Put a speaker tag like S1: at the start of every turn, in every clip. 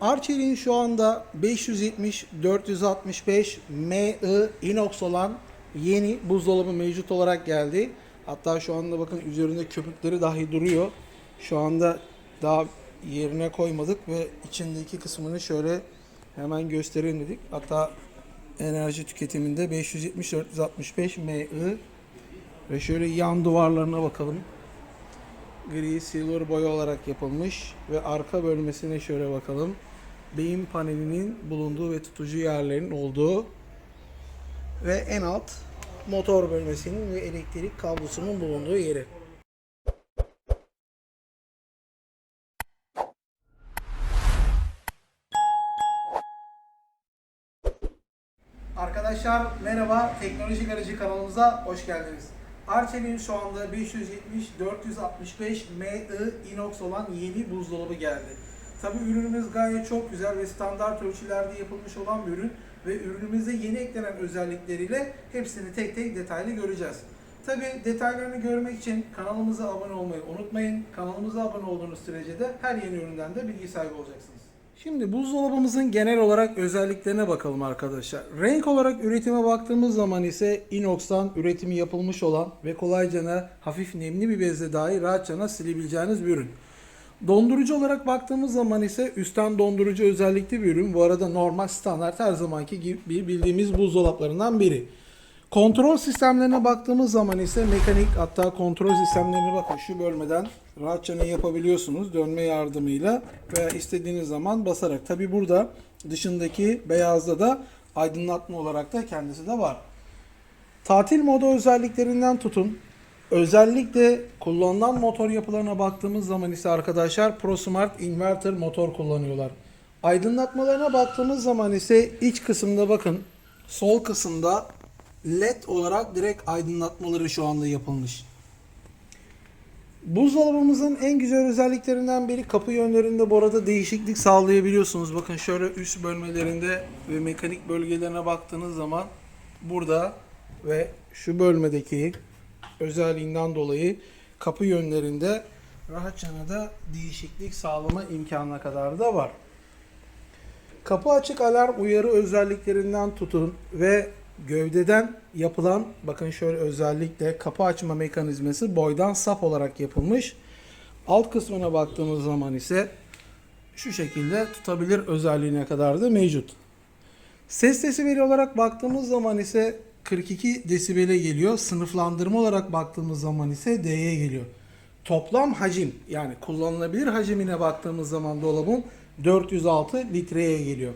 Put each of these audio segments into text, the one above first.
S1: Arçelik'in şu anda 570 465 MI inox olan yeni buzdolabı mevcut olarak geldi. Hatta şu anda bakın üzerinde köpükleri dahi duruyor. Şu anda daha yerine koymadık ve içindeki kısmını şöyle hemen gösterelim dedik. Hatta enerji tüketiminde 570 465 MI ve şöyle yan duvarlarına bakalım. Gri silver boya olarak yapılmış ve arka bölmesine şöyle bakalım. Beyin panelinin bulunduğu ve tutucu yerlerin olduğu ve en alt motor bölmesinin ve elektrik kablosunun bulunduğu yeri. Arkadaşlar merhaba, Teknoloji Garajı kanalımıza hoş geldiniz. Arçelik'in şu anda 570-465 MI inox olan yeni buzdolabı geldi. Tabi ürünümüz gayet çok güzel ve standart ölçülerde yapılmış olan bir ürün ve ürünümüzde yeni eklenen özellikleriyle hepsini tek tek detaylı göreceğiz. Tabi detaylarını görmek için kanalımıza abone olmayı unutmayın. Kanalımıza abone olduğunuz sürece de her yeni üründen de bilgi sahibi olacaksınız. Şimdi buzdolabımızın genel olarak özelliklerine bakalım arkadaşlar. Renk olarak üretime baktığımız zaman ise inox'tan üretimi yapılmış olan ve kolayca hafif nemli bir bezle dahi rahatça silebileceğiniz bir ürün. Dondurucu olarak baktığımız zaman ise üstten dondurucu özellikli bir ürün. Bu arada normal standart her zamanki gibi bildiğimiz buzdolaplarından biri. Kontrol sistemlerine baktığımız zaman ise mekanik hatta kontrol sistemlerine bakın şu bölmeden rahatça ne yapabiliyorsunuz dönme yardımıyla veya istediğiniz zaman basarak. Tabi burada dışındaki beyazda da aydınlatma olarak da kendisi de var. Tatil modu özelliklerinden tutun. Özellikle kullanılan motor yapılarına baktığımız zaman ise arkadaşlar ProSmart inverter motor kullanıyorlar. Aydınlatmalarına baktığımız zaman ise iç kısımda bakın sol kısımda LED olarak direkt aydınlatmaları şu anda yapılmış. Buzdolabımızın en güzel özelliklerinden biri kapı yönlerinde bu arada değişiklik sağlayabiliyorsunuz. Bakın şöyle üst bölmelerinde ve mekanik bölgelerine baktığınız zaman burada ve şu bölmedeki özelliğinden dolayı kapı yönlerinde rahatça da değişiklik sağlama imkanına kadar da var. Kapı açık alarm uyarı özelliklerinden tutun ve gövdeden yapılan bakın şöyle özellikle kapı açma mekanizması boydan saf olarak yapılmış. Alt kısmına baktığımız zaman ise şu şekilde tutabilir özelliğine kadar da mevcut. Ses desibeli olarak baktığımız zaman ise 42 desibele geliyor. Sınıflandırma olarak baktığımız zaman ise D'ye geliyor. Toplam hacim yani kullanılabilir hacimine baktığımız zaman dolabın 406 litreye geliyor.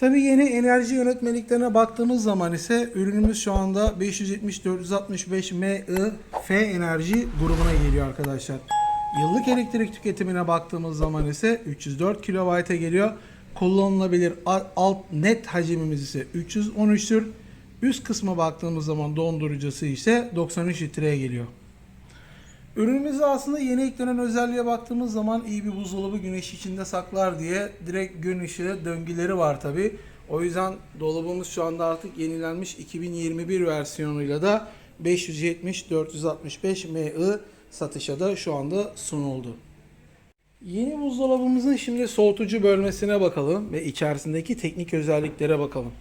S1: Tabii yeni enerji yönetmeliklerine baktığımız zaman ise ürünümüz şu anda 570-465 MI F enerji grubuna geliyor arkadaşlar. Yıllık elektrik tüketimine baktığımız zaman ise 304 kW'e geliyor. Kullanılabilir alt net hacimimiz ise 313'tür. Üst kısma baktığımız zaman dondurucusu ise 93 litreye geliyor. Ürünümüzde aslında yeni eklenen özelliğe baktığımız zaman iyi bir buzdolabı güneş içinde saklar diye direkt gün ışığı döngüleri var tabi. O yüzden dolabımız şu anda artık yenilenmiş 2021 versiyonuyla da 570-465 MI satışa da şu anda sunuldu. Yeni buzdolabımızın şimdi soğutucu bölmesine bakalım ve içerisindeki teknik özelliklere bakalım.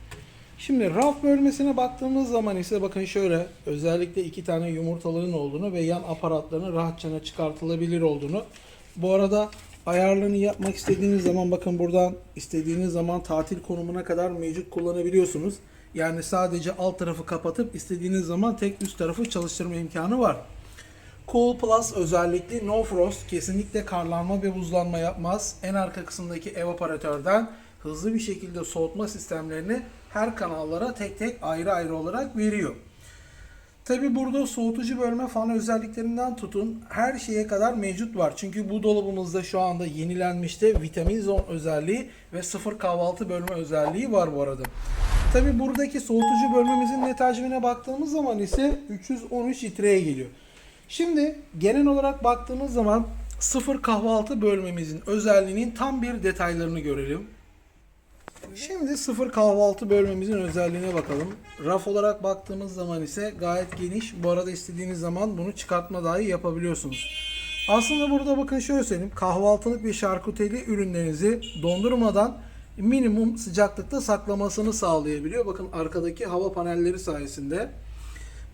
S1: Şimdi raf bölmesine baktığımız zaman ise bakın şöyle özellikle iki tane yumurtalığın olduğunu ve yan aparatlarının rahatça çıkartılabilir olduğunu. Bu arada ayarlarını yapmak istediğiniz zaman bakın buradan istediğiniz zaman tatil konumuna kadar mevcut kullanabiliyorsunuz. Yani sadece alt tarafı kapatıp istediğiniz zaman tek üst tarafı çalıştırma imkanı var. Cool Plus özellikli No Frost kesinlikle karlanma ve buzlanma yapmaz. En arka kısımdaki evaporatörden hızlı bir şekilde soğutma sistemlerini her kanallara tek tek ayrı ayrı olarak veriyor. Tabi burada soğutucu bölme fan özelliklerinden tutun her şeye kadar mevcut var. Çünkü bu dolabımızda şu anda yenilenmişte vitamin zon özelliği ve sıfır kahvaltı bölme özelliği var bu arada. Tabi buradaki soğutucu bölmemizin net hacmine baktığımız zaman ise 313 litreye geliyor. Şimdi genel olarak baktığımız zaman sıfır kahvaltı bölmemizin özelliğinin tam bir detaylarını görelim. Şimdi sıfır kahvaltı bölmemizin özelliğine bakalım. Raf olarak baktığımız zaman ise gayet geniş. Bu arada istediğiniz zaman bunu çıkartma dahi yapabiliyorsunuz. Aslında burada bakın şöyle söyleyeyim. Kahvaltılık ve şarküteri ürünlerinizi dondurmadan minimum sıcaklıkta saklamasını sağlayabiliyor. Bakın arkadaki hava panelleri sayesinde.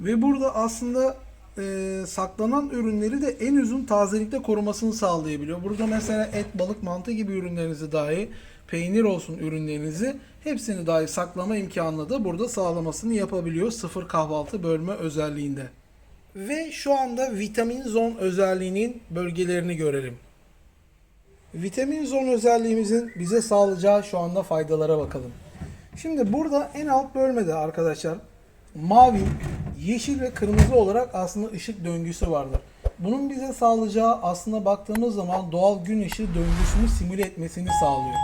S1: Ve burada aslında e, saklanan ürünleri de en uzun tazelikte korumasını sağlayabiliyor. Burada mesela et, balık, mantı gibi ürünlerinizi dahi, peynir olsun ürünlerinizi hepsini dahi saklama imkanını da burada sağlamasını yapabiliyor. Sıfır kahvaltı bölme özelliğinde. Ve şu anda vitamin zone özelliğinin bölgelerini görelim. Vitamin zone özelliğimizin bize sağlayacağı şu anda faydalara bakalım. Şimdi burada en alt bölmede arkadaşlar mavi, yeşil ve kırmızı olarak aslında ışık döngüsü vardır. Bunun bize sağlayacağı aslında baktığımız zaman doğal gün ışığı döngüsünü simüle etmesini sağlıyor.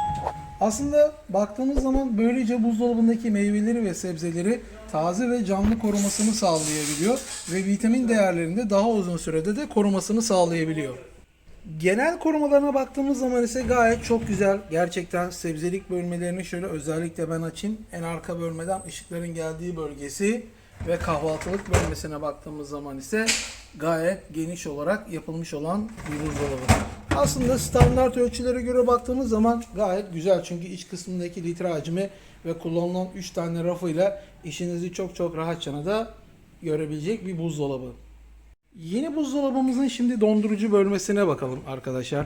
S1: Aslında baktığımız zaman böylece buzdolabındaki meyveleri ve sebzeleri taze ve canlı korumasını sağlayabiliyor ve vitamin değerlerini de daha uzun sürede de korumasını sağlayabiliyor. Genel korumalarına baktığımız zaman ise gayet çok güzel. Gerçekten sebzelik bölmelerini şöyle özellikle ben açayım. En arka bölmeden ışıkların geldiği bölgesi ve kahvaltılık bölmesine baktığımız zaman ise gayet geniş olarak yapılmış olan bir buzdolabı. Aslında standart ölçülere göre baktığımız zaman gayet güzel. Çünkü iç kısmındaki litre hacmi ve kullanılan 3 tane rafıyla işinizi çok çok rahatça da görebilecek bir buzdolabı. Yeni buzdolabımızın şimdi dondurucu bölmesine bakalım arkadaşlar.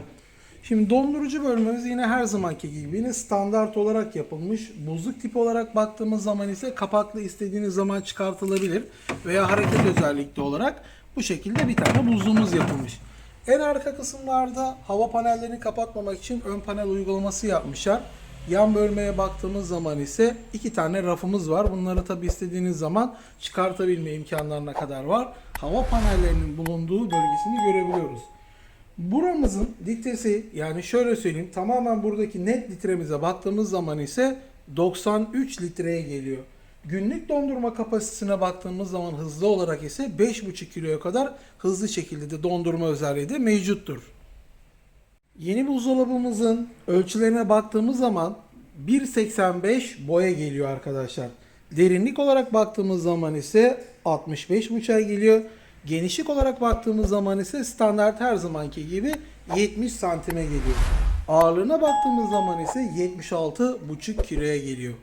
S1: Şimdi dondurucu bölmemiz yine her zamanki gibi yine standart olarak yapılmış. Buzluk tipi olarak baktığımız zaman ise kapaklı istediğiniz zaman çıkartılabilir veya hareket özellikli olarak bu şekilde bir tane buzluğumuz yapılmış. En arka kısımlarda hava panellerini kapatmamak için ön panel uygulaması yapmışlar. Yan bölmeye baktığımız zaman ise iki tane rafımız var. Bunları tabi istediğiniz zaman çıkartabilme imkanlarına kadar var. Hava panellerinin bulunduğu bölgesini görebiliyoruz. Buramızın litresi yani şöyle söyleyeyim tamamen buradaki net litremize baktığımız zaman ise 93 litreye geliyor. Günlük dondurma kapasitesine baktığımız zaman hızlı olarak ise 5,5 kiloya kadar hızlı şekilde de dondurma özelliği de mevcuttur. Yeni buzdolabımızın ölçülerine baktığımız zaman 1.85 boya geliyor arkadaşlar. Derinlik olarak baktığımız zaman ise 65.5'a geliyor. Genişlik olarak baktığımız zaman ise standart her zamanki gibi 70 santime geliyor. Ağırlığına baktığımız zaman ise 76,5 kiloya geliyor.